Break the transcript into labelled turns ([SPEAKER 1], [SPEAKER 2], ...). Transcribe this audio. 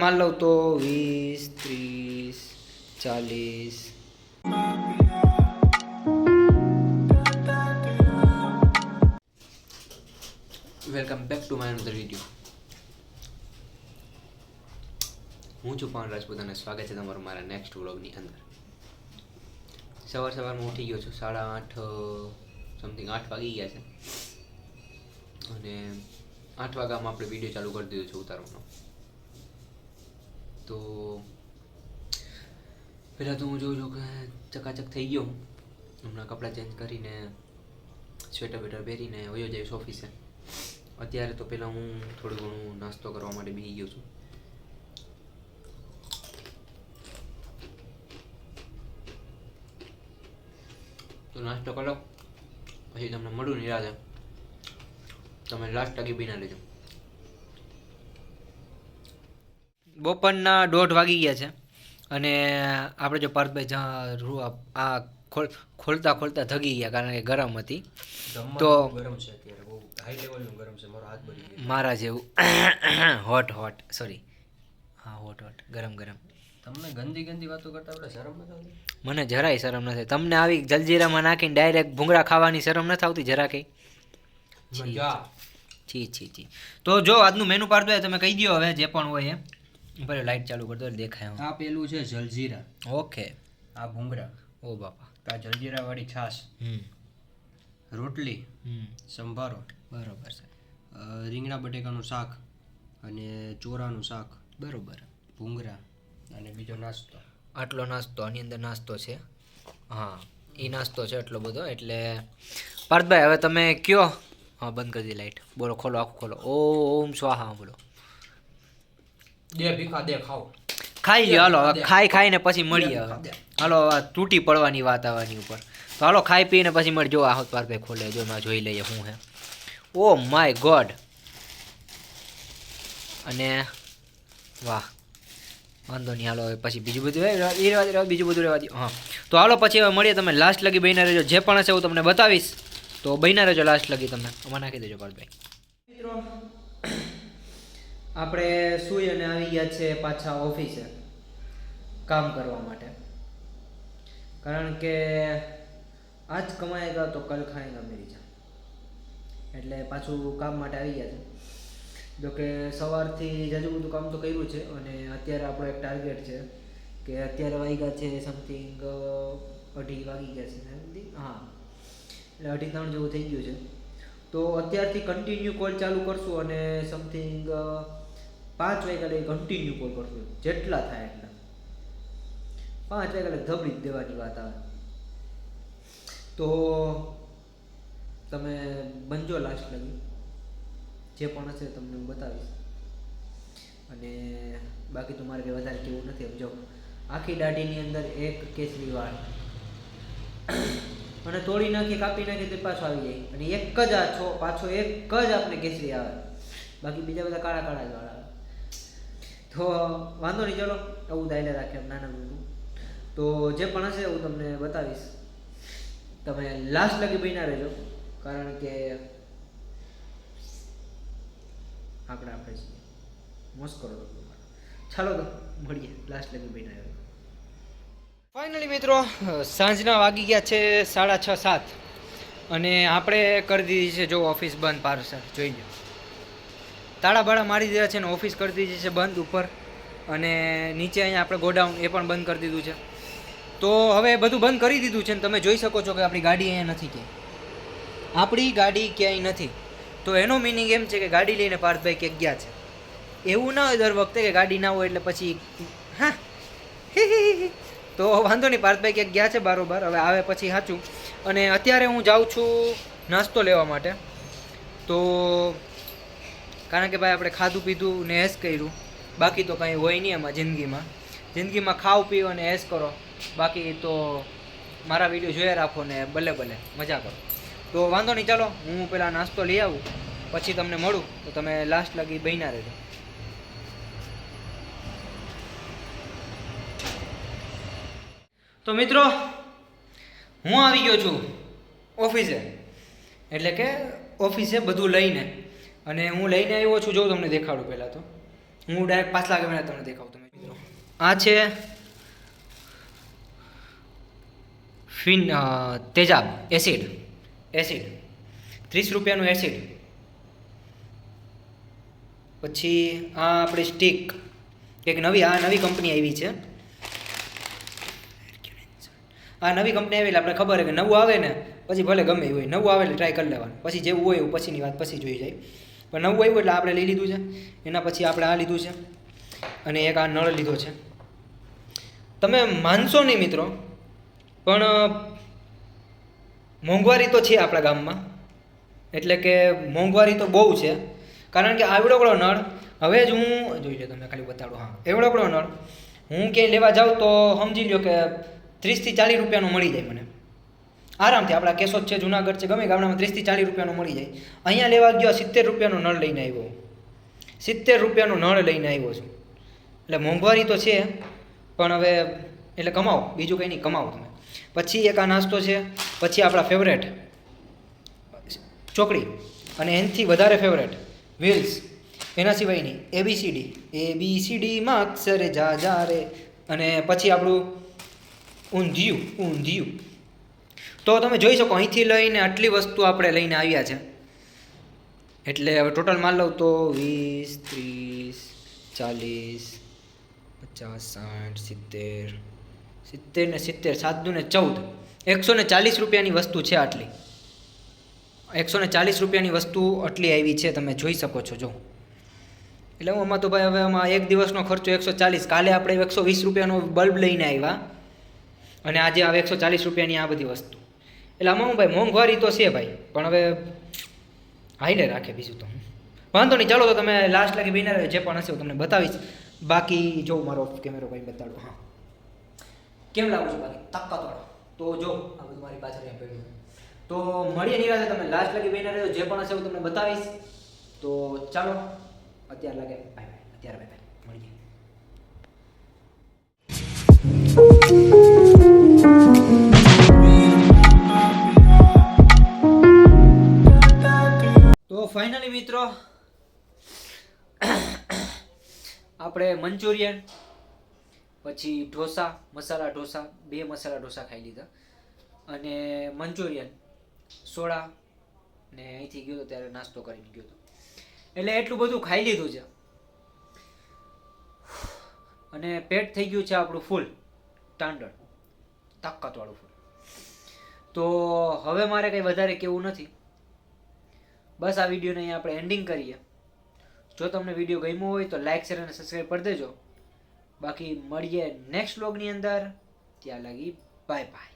[SPEAKER 1] માર લઉં તો વીસ, ત્રીસ, ચાલીસ. Welcome back to my another video હું છું પવન રાજપૂત અને સ્વાગત છે તમારું મારા નેક્સ્ટ વ્લોગની અંદર. સવાર સવારમાં ઉઠી ગયો છું, સાડા આઠ સમથિંગ આઠ વાગી ગયા છે. અને આઠ વાગ્યામાં આપણે વીડિયો ચાલુ કરી દીધો છે ઉતારવાનો. તો પહેલાં તો હું જોઉં છું કે ચકાચક થઈ ગયો હમણાં કપડાં ચેન્જ કરીને સ્વેટર બેટર પહેરીને વયો જઈશ ઓફિસે અત્યારે તો પહેલાં હું થોડું ઘણું નાસ્તો કરવા માટે બેસી ગયો છું. તો નાસ્તો કરો પછી તમને મળું નિરાતે. તમે લાસ્ટ ટકી બીના લેજો. બપોરના દોઢ વાગી ગયા છે. અને આપણે જો પાર્થભાઈ રૂ આ ખોલ ખોલતા ખોલતા થગી ગયા કારણ કે ગરમ હતી. તો
[SPEAKER 2] ગરમ છે અત્યારે બહુ હાઈ લેવલનું ગરમ છે મારો હાથ બળી ગયો.
[SPEAKER 1] મારા જેવું હોટ હોટ સોરી હા હોટ હોટ ગરમ ગરમ.
[SPEAKER 2] તમને ગંદી ગંદી વાતો કરતા આપણે શરમ નથી આવતી?
[SPEAKER 1] મને જરાય શરમ નથી. તમને આવી જલજીરામાં નાખીને ડાયરેક્ટ ભૂંગળા ખાવાની શરમ નથી આવતી? જરા કંઈ? છી છી છી. તો જો આજનું મેનુ પાર્ટ તમે કહી દો હવે જે પણ હોય એ ભલે લાઈટ ચાલુ કરતો દેખાય
[SPEAKER 2] આ પેલું છે જલજીરા.
[SPEAKER 1] ઓકે.
[SPEAKER 2] આ ભૂંગળા.
[SPEAKER 1] ઓ બાપા.
[SPEAKER 2] આ જલજીરા વાળી છાશ.
[SPEAKER 1] હમ.
[SPEAKER 2] રોટલી.
[SPEAKER 1] હમ.
[SPEAKER 2] સંભારો.
[SPEAKER 1] બરોબર છે.
[SPEAKER 2] રીંગણા બટેકાનું શાક અને ચોરાનું શાક.
[SPEAKER 1] બરોબર.
[SPEAKER 2] ભૂંગરા અને બીજો નાસ્તો.
[SPEAKER 1] આટલો નાસ્તો આની અંદર નાસ્તો છે. હા એ નાસ્તો છે એટલો બધો એટલે પાર્થભાઈ હવે તમે કયો? હા બંધ કરી દી લાઈટ બોલો ખોલો આખું ખોલો. ઓમ સ્વાહા બોલો.
[SPEAKER 2] દે ભીખા દે ખાઓ.
[SPEAKER 1] ખાઈ લ્યો હાલો ખાઈ ખાઈને પછી મળીએ હવે. હાલો તૂટી પડવાની વાત આવવાની ઉપર. તો હાલો ખાઈ પીને પછી મળી જો આહો પાર ભાઈ ખોલે જો એમાં જોઈ લઈએ શું હે. Oh my god. અને વાહ વાંધો નહીં હાલો પછી બીજું બધું એ રહેવા- દે, બીજું બધું રહેવા દે હા. તો હાલો પછી હવે મળીએ તમે લાસ્ટ લગી બહીના રહેજો જે પણ હશે હું તમને બતાવીશ. તો બહીના રહેજો લાસ્ટ લગી તમે આમાં નાખી દેજો પાર્થભાઈ મિત્રો આપણે સુઈ અને આવી ગયા છે પાછા ઓફિસે કામ કરવા માટે. કારણ કે આજ કમાયેગા તો કલ ખાએગા મેરી જા એટલે પાછું કામ માટે આવી ગયા છે. જો કે સવારથી જાજુ બધું કામ તો કર્યું છે અને અત્યારે આપણો એક ટાર્ગેટ છે કે અત્યારે વાગ્યા છે સમથિંગ અઢી વાગી ગયા છે હા. એટલે અઢી ત્રણ જેવું થઈ ગયું છે. તો અત્યારથી કન્ટિન્યુ કોલ ચાલુ કરશું અને સમથિંગ પાંચ વાગ્યા લઈ કન્ટિન્યુ કોલ કરશું જેટલા થાય એટલા. પાંચ વાગ્યા લઈ ધબડી જ દેવાની વાત આવે. તો તમે બનજો લાસ્ટ લગી. જે પણ હશે તમને હું બતાવીશ. અને બાકી તો મારે વધારે કેવું નથી, સમજો. આખી દાઢીની અંદર એક કેસરી વાળ. અને તોડી નાખી, કાપી નાખી તે પાછો આવી જાય. અને એક જ આ છો, પાછો એક જ આપણે કેસરી આવે. બાકી બીજા બધા કાળા કાળા જ વાળ તો વાંધો નહીં, ચલો. એવું દાયલે રાખે નાના મોટું તો જે પણ હશે હું તમને બતાવીશ. તમે લાસ્ટ લગી બન્યા રહેજો કારણ કે આપણે આપણે છીએ. મોસ્ટ કરો ચાલો તો, મળીએ લાસ્ટ લગી બન્યા રહેજો ફાઇનલી મિત્રો, સાંજના વાગી ગયા છે સાડા છ સાત. અને આપણે કરી દીધી છે, જો ઓફિસ બંધ, પાર્સલ, જોઈ લો. તાળા બાળા મારી દીધા છે ને ઓફિસ કરી દીધી છે બંધ ઉપર. અને નીચે અહીંયા આપણે ગોડાઉન એ પણ બંધ કરી દીધું છે. તો હવે બધું બંધ કરી દીધું છે ને તમે જોઈ શકો છો કે આપણી ગાડી અહીંયા નથી ક્યાંય. આપણી ગાડી ક્યાંય નથી. તો એનો મિનિંગ એમ છે કે ગાડી લઈને પાર્થભાઈ ક્યાંક ગયા છે. એવું ના હોય દર વખતે કે ગાડી ના હોય એટલે પછી હા. તો વાંધો નહીં, પાર્થભાઈ ક્યાંક ગયા છે બારોબાર. હવે આવે પછી સાચું. અને અત્યારે હું જાઉં છું નાસ્તો લેવા માટે. તો કારણ કે ભાઈ આપણે ખાધું પીધું ને એસ કર્યું. બાકી તો કંઈ હોય નહીં એમાં જિંદગીમાં. જિંદગીમાં ખાવ પીઓ અને એસ કરો. બાકી તો મારા વીડિયો જોયા રાખો ને ભલે ભલે. મજા કરો. તો વાંધો નહીં, ચાલો. હું પહેલાં નાસ્તો લઈ આવું. પછી તમને મળું. તો તમે લાસ્ટ લગી બહીના રહેજો. તો મિત્રો, હું આવી ગયો છું ઓફિસે. એટલે કે ઓફિસે બધું લઈને. અને હું લઈને આવ્યો છું, જો તમને દેખાડું પહેલાં તો. હું ડાયરેક્ટ પાછલા કેમેરા તમને દેખાવું, તમે મિત્રો. આ છે ફિન તેજાબ, એસિડ. એસિડ. ત્રીસ રૂપિયાનું એસિડ. પછી આ આપણી સ્ટીક. એક નવી, આ નવી કંપની આવી છે. આ નવી કંપની આવી એટલે આપણે ખબર છે કે નવું આવે ને, પછી ભલે ગમે એવું હોય, નવું આવે એટલે ટ્રાય કરી લેવાનું. પછી જેવું હોય એવું, પછીની વાત, પછી જોઈ જાય. પણ નવું આવ્યું એટલે આપણે લઈ લીધું છે. એના પછી આપણે આ લીધું છે. અને એક આ નળ લીધો છે. તમે માનશો નહીં મિત્રો, પણ મોંઘવારી તો છે આપણા ગામમાં. એટલે કે મોંઘવારી તો બહુ છે. કારણ કે આવડોકડો નળ, હવે જ હું, જોઈ લો તમે ખાલી બતાડો, હા એવડોકડો નળ, હું ક્યાંય લેવા જાઉં તો સમજી લ્યો કે ત્રીસથી ચાલીસ રૂપિયાનો મળી જાય મને. આરામથી આપણા કેશોદ છે, જુનાગઢ છે, ગમે ગામડામાં ત્રીસથી ચાલીસ રૂપિયાનો મળી જાય. અહીંયા લેવા ગયો, સિત્તેર રૂપિયાનો નળ લઈને આવ્યો. સિત્તેર રૂપિયાનો નળ લઈને આવ્યો છું. એટલે મોંઘવારી તો છે, પણ હવે એટલે કમાવો, બીજું કંઈ નહીં, કમાવો તમે. પછી એક આ નાસ્તો છે, પછી આપણા ફેવરેટ ચોકડી. અને એનાથી વધારે ફેવરેટ વ્હીલ્સ એના સિવાયની એબીસીડી એ બી સી ડીમાં અક્ષરે જા જા રે. અને પછી આપણું ઊંધિયું ઊંધિયું. તો તમે જોઈ શકો, અહીંથી લઈને આટલી વસ્તુ આપણે લઈને આવ્યા છે. એટલે હવે ટોટલ માલ લઉં તો વીસ, ત્રીસ, ચાલીસ, પચાસ, સાઠ, સિત્તેર સિત્તેર ને સિત્તેર સાત દુ ને ચૌદ. એકસો ને ચાલીસ રૂપિયાની વસ્તુ છે આટલી. એકસો ને ચાલીસ રૂપિયાની વસ્તુ આટલી આવી છે, તમે જોઈ શકો છો, જો. એટલે હું આમાં તો ભાઈ હવે આમાં એક દિવસનો ખર્ચો એકસો ચાલીસ. કાલે આપણે એકસો વીસ રૂપિયાનો બલ્બ લઈને આવ્યા. અને આજે આવે એકસો ચાલીસ રૂપિયાની આ બધી વસ્તુ. એટલે આમાં હું ભાઈ મોંઘવારી તો છે ભાઈ, પણ હવે હાઈલે રાખે બીજું તો વાંધો નહીં, ચાલો તો તમે લાસ્ટ લાગી બિના જે પણ હશે હું તમને બતાવીશ. બાકી જો મારો કેમેરો ભાઈ બતાડો, હા. કેમ લાગુ છું બાકી? તાકાતવાળો તો જો, આ બધું મારી પાછળ અહીંયા પડ્યું તો મળીએ નિરાશે તમે લાસ્ટ લાગી બિના રહ્યો જે પણ હશે હું તમને બતાવીશ. તો ચાલો, અત્યારે લાગે. બાય બાય અત્યારે બાય બાય મળીએ. ફાઇનલી મિત્રો, આપણે મંચુરિયન, પછી ઢોસા, મસાલા ઢોસા, બે મસાલા ઢોસા ખાઈ લીધા. અને મંચુરિયન, સોડા, ને અહીંથી ગયો હતો ત્યારે નાસ્તો કરીને ગયો હતો એટલે એટલું બધું ખાઈ લીધું છે. અને પેટ થઈ ગયું છે આપણું ફૂલ સ્ટાન્ડર્ડ તાકાતવાળું ફૂલ. તો હવે મારે કંઈ વધારે કેવું નથી. બસ આ વિડીયોને અહીંયા આપણે એન્ડિંગ કરીએ. જો તમને વીડિયો ગમ્યો હોય તો લાઈક શેર અને સબસ્ક્રાઈબ કરી દેજો. બાકી મળીએ નેક્સ્ટ વ્લોગની અંદર. ત્યાં લાગી બાય બાય